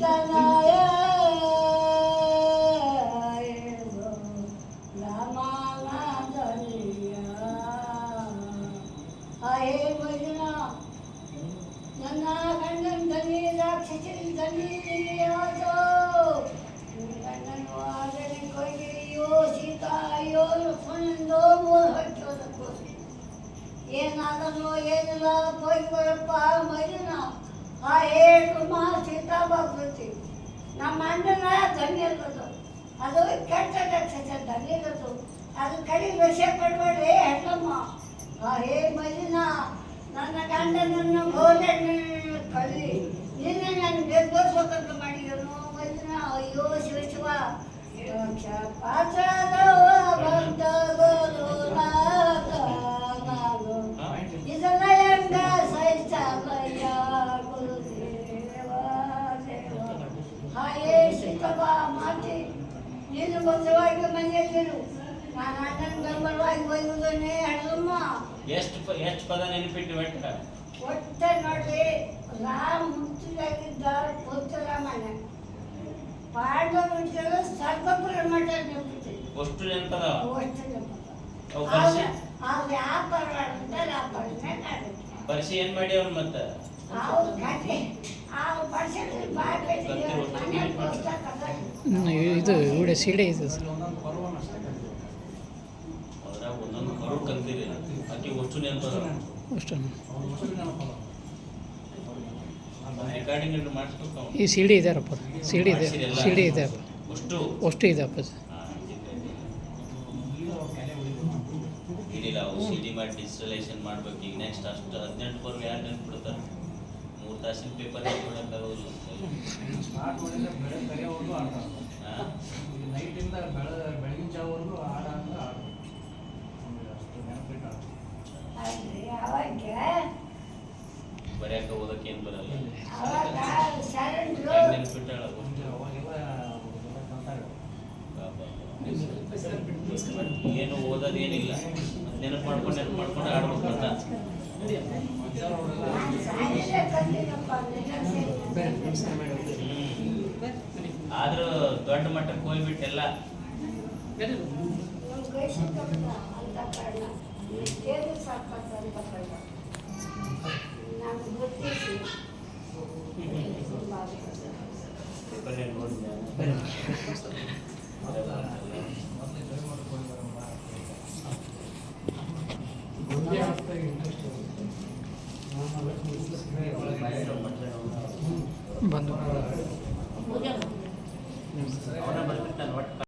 ದನಾಯ ರಾಮಾನಾದನಿಯ ಹೇ ಭಜನ ನನ್ನ ಗಂಡನ ದನಿ ರಾಕ್ಷಸಿ ದನಿ ಯಾವುದು ಗಂಡನು ಆಗಲಿ ಕೊಯ್ಗೆ ಅಯ್ಯೋ ಸೀತಾ ಅಯ್ಯೋ ಲಕ್ಷ್ಮಣಂದೋ ಮೂರು ಹೊಟ್ಟೋದಕ್ಕೋಸ್ಕರ ಏನಾದನು ಏನಿಲ್ಲ ಹೋಗಿ ಬರಪ್ಪ ಮೈದಿನ ಆ ಏಳು ಸೀತಾ ನಮ್ಮ ಅಣ್ಣನ ಧನ್ಯದದು ಅದು ಕೆಟ್ಟ ಧನಿ ಇರೋದು ಅದು ಕಡಿ ವಿಷಯ ಪಡಬೇಡ್ರಿ ಹೆಣ್ಣಮ್ಮ. ಹೇ ಮೈದಿನ ನನ್ನ ಗಂಡನನ್ನು ಗೋಲನ್ನು ಕಳಿ ನಿನ್ನೆ ನಾನು ನಿರ್ದೋಷಕ್ಕಂತ ಮಾಡಿದನು. ಮೈದಿನ ಅಯ್ಯೋ ಶಿವ ಶಿವ. ಯಕ್ಷ ಬಸವಾಗಿ ಮನೆಯಲ್ಲಿರು ನಾನು ಅಣ್ಣನ ಬೆಂಬಲವಾಗಿ ಒಯ್ಯುವುದನ್ನೇ ಹಣ್ಣಮ್ಮ ಎಷ್ಟು ಎಷ್ಟು ಪದ ನೆನಪಿಟ್ಟು ಬೆಟ್ಟ ಒಟ್ಟ ನೋಡ್ರಿ ರಾಮ ಮುತ್ತಿಲಾಗಿದ್ದ ಪುತ್ರರಾಮಣ್ಣ ಪಾಂಡವರು ಇದ್ದರು ಸರ್ವಪುರ ಮಠ ನೆನಪಿಟ್ಟು ಅಷ್ಟು ನೆನಪದ? ಅಷ್ಟು ನೆನಪು. ಅವು ಬರ್ಸಿ ಆ ವ್ಯಾಪಾರನೇ ಕಾಡುತ್ತೆ ಬರ್ಸಿ ಏನ್ ಮಾಡಿ ಅವ್ನು ಮತ್ತೆ? ಅವ್ರು ಕಟ್ಟಿ ಆ ವರ್ಷದಲ್ಲಿ ಬಾಯ್ಬಿಟ್ಟು ಮನೆ ಪುಸ್ತಕ ಇದು ಇವಡೆ ಸೀಡೆ ಇದೆ ಸರ್. ಅಷ್ಟು. ಈ ಸೀಡಿ ಇದಾರಪ್ಪ ಸಿಡಿ ಇದೆ. ಸಿಡಿ ಇದೆ ಅಷ್ಟು ಅಷ್ಟು ಇದೆ ಅಪ್ಪ ಹಾ, ಇದಿಲ್ಲ ಅವು ಸಿ ಡಿ ಮಾಡಿ ಡಿಜಿಟಲೈಸೇಷನ್ ಮಾಡ್ಬೇಕು. ಈಗ ನೆಕ್ಸ್ಟ್ ಅಷ್ಟು ಹದಿನೆಂಟು ಬರ್ಗ ಯಾರು ನೆನ್ಪಿಡ್ತಾರೆ ಮೂರು ತಾಸಿನ ಪೇಪರ್ ಕೊಡೋಕ್ಕಾಗೋದಿಲ್ಲ ಸ್ಟಾರ್ಟ್ ಮಾಡಿದ್ರೆ ಬೆಳಗ್ಗೆ ಕರೆಯೋವರೆಗೂ ಆಟ. ಹಾ? ನೈಟಿಂದ ಬೆಳ ಬೆಳಗಿನ ಜಾವವರೆಗೂ ಆಡ ಅಂದ್ರೆ ಆಡ ನಮ್ಗೆ ಅಷ್ಟು ನೆನಪಿಟ್ಟು ಆಟ ಅಲ್ರಿ ಅವಾಗ ಬರ್ಯಾಕ ಓದಕ್ಕೆ ಏನು ಬರಲ್ಲ. ನೆನಪಿಟ್ಟಾಳ ಅವಾಗೆಲ್ಲ. ಏನು ಓದೋದೇನಿಲ್ಲ. ನೆನಪು ಮಾಡ್ಕೊಂಡು ನೆನಪು ಮಾಡ್ಕೊಂಡು ಆಡ್ಬೇಕು. ಆದ್ರೂ ದೊಡ್ಡ ಮಟ್ಟ ಮಟ್ಟಕ್ಕೆ ಹೋಗ್ಬಿಟ್ಟೆಲ್ಲ ಅಂತ ಬಂದು.